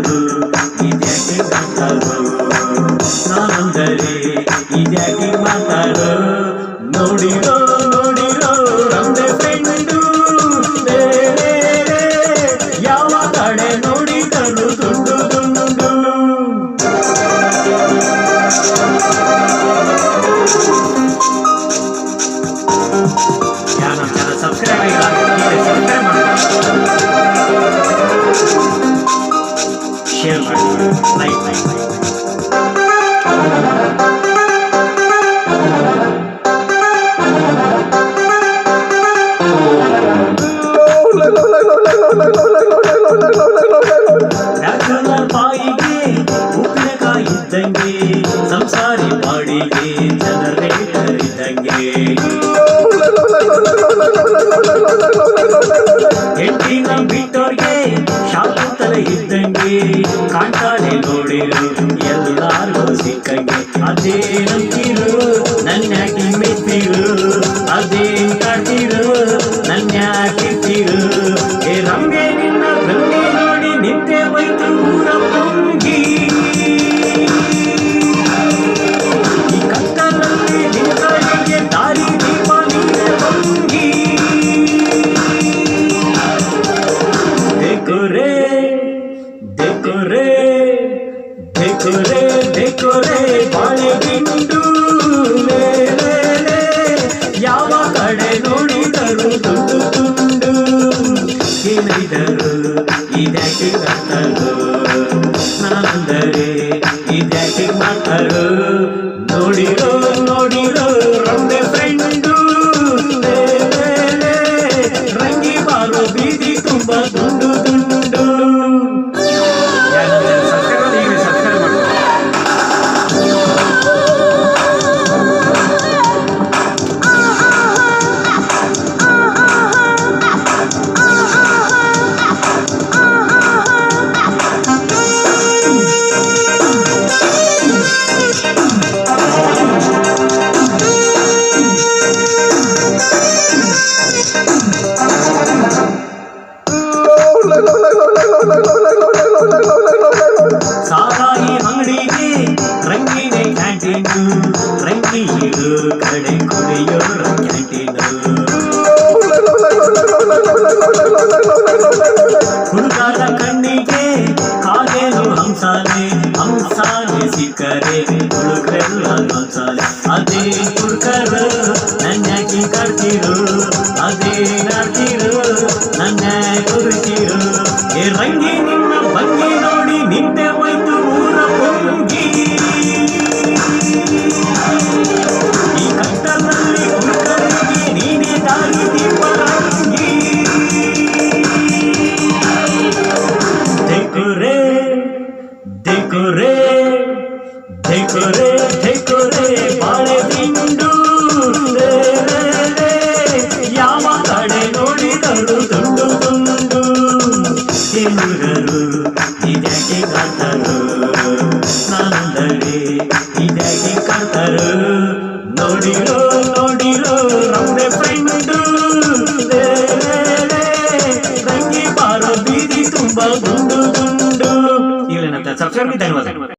ದುಂಡು ಕೇಳಿದರು ಇದ್ಯಾಕೆ ಮಾತಾಡು ನಾನಂದರೆ ಇದ್ಯಾಕೆ ಮಾತಾಡು ನೋಡಿರೋ ನೋಡಿರೋ ನಮ್ದೆ ಫ್ರೆಂಡು ಯಾವ ಕಡೆ ನೋಡಿದರು ದುಂಡು ದುಂಡು ಯಾರು ನಮ್ಮ ಚಾನಲ್ ಸಬ್ಸ್ಕ್ರೈಬ್ ಆಗಿಲ್ಲ ಸಬ್ಸ್ಕ್ರೈಬ್ ಸಂಸಾರಿ ಮಾಡಿದೆ ಜನರೇಟರ್ ಇದ್ದಂಗೆ ಹೆಂಡಿನ ಬಿಟ್ಟೋರ್ಗೆ ಶಾಲು ತಲೆ ಇದ್ದಂಗೆ. ಕಾಣ್ತಾನೆ ನೋಡಿರು ಎಲ್ಲಾರು ಸಿಕ್ಕಂಗೆ. ಅದೇ ನಂಬಿರು, ನನ್ನ ಮೆಚ್ಚಿರು ಅದೇ ಕಾಡ್ತಿರು ನನ್ಯಾಕಿರ್ತಿರು ಏ ದೇಕುರೆ ದೇಕುರೆ ದೇಕುರೆ ಬಾಳೆ ಗಿಂಡು ಲೇ, ಲೇ, ಲೇ. ಯಾವ ಕಡೆ ನೋಡಿದರು ದುಂಡು ದುಂಡು ಏನಿದರು ಇದ್ಯಾಕೆ ಕತ್ತರು ನಾನಂದರೆ ಇದ್ಯಾಕೆ ಮಾತರು ನೋಡಿರೋ ನೋಡಿರೋ ರಂಗಿ ನಿನ್ನ ಭಂಗಿ ನೋಡಿ ನಿಂತೆ ಹೋಯ್ತು ಊರ ಪೊಂಗಿ ಈ ಕತ್ತಲಲ್ಲಿ ಹುಡುಗರಿಗೆ ನೀನೇ ದಾರಿ ದೀಪ ರಂಗಿ ದೇಕುರೆ ದೇಕುರೆ ದೇಕುರೆ ದೇಕುರೆ ಬಾಳೆ ಇದ್ಯಾಕೆ ಕಾತರು ನಾನಂದರೆ ಇದ್ಯಾಕೆ ಕಾತರು ನೋಡಿರೋ ನೋಡಿರೋ ನಮ್ದೆ ಫ್ರೆಂಡು ಲೇ, ಲೇ, ಲೇ. ರಂಗಿ ಬಾರೋ ಬೀದಿ ತುಂಬ ಗುಂಡು ಗುಂಡು ಇಲ್ಲ ನಮ್ಮ ಸಬ್ಸ್ಕ್ರೈಬ್ ಧನ್ಯವಾದ